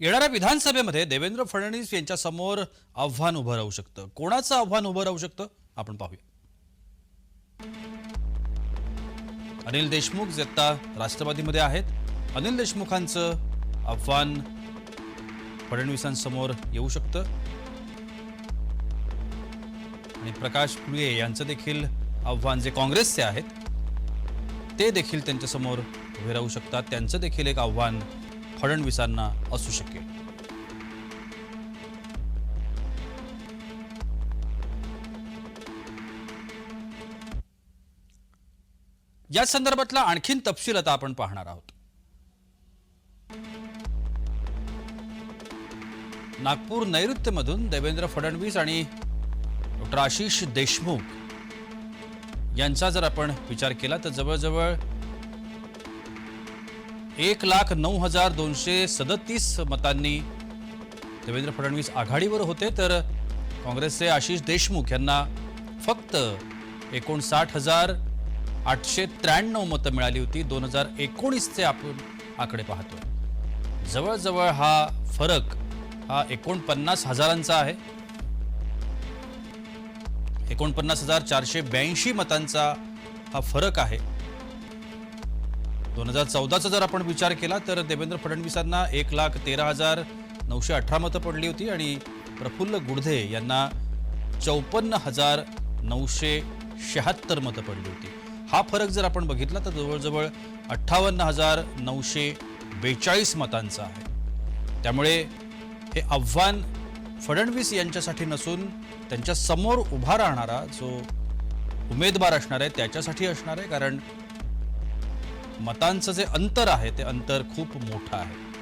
येणाऱ्या विधानसभेमध्ये देवेंद्र फडणवीस यांच्या समोर आव्हान उभं राहू शकतं. कोणाचं आव्हान उभं राहू शकतं? आपण पाहूया. अनिल देशमुख जे आता राष्ट्रवादीमध्ये आहेत. अनिल देशमुखांचं आव्हान फडणवीसांसमोर येऊ शकतं. आणि प्रकाश फुले यांचं देखील आव्हान जे काँग्रेसचे आहेत ते देखील त्यांच्यासमोर उभे राहू शकतात. त्यांचं देखील एक आव्हान फडणवीसांना असू शकेल. या संदर्भातला आणखीन तपशील आता आपण पाहणार आहोत. नागपूर नैऋत्यमधून देवेंद्र फडणवीस आणि डॉक्टर आशिष देशमुख यांचा जर आपण विचार केला तर जवळजवळ एक लाख नऊ हजार दोनशे सदतीस मतांनी देवेंद्र फडणवीस आघाडीवर होते तर काँग्रेसचे आशिष देशमुख यांना फक्त एकोणसाठ हजार आठशे त्र्याण्णव मतं मिळाली होती. दोन हजार एकोणीसचे आपण आकडे पाहतो जवळजवळ हा फरक हा एकोणपन्नास हजारांचा आहे. एकोणपन्नास हजार चारशे ब्याऐंशी मतांचा हा फरक आहे. दोन हजार चौदाचा जर आपण विचार केला तर देवेंद्र फडणवीसांना एक लाख तेरा हजार नऊशे अठरा मतं पडली होती आणि प्रफुल्ल गुडधे यांना चौपन्न हजार नऊशे शहात्तर मतं पडली होती. हा फरक जर आपण बघितला तर जवळजवळ अठ्ठावन्न हजार नऊशे बेचाळीस मतांचा आहे. त्यामुळे हे आव्हान फडणवीस यांच्यासाठी नसून त्यांच्यासमोर उभा राहणारा जो उमेदवार असणार आहे त्याच्यासाठी असणार आहे कारण मतांचं जे अंतर आहे ते अंतर खूप मोठं आहे.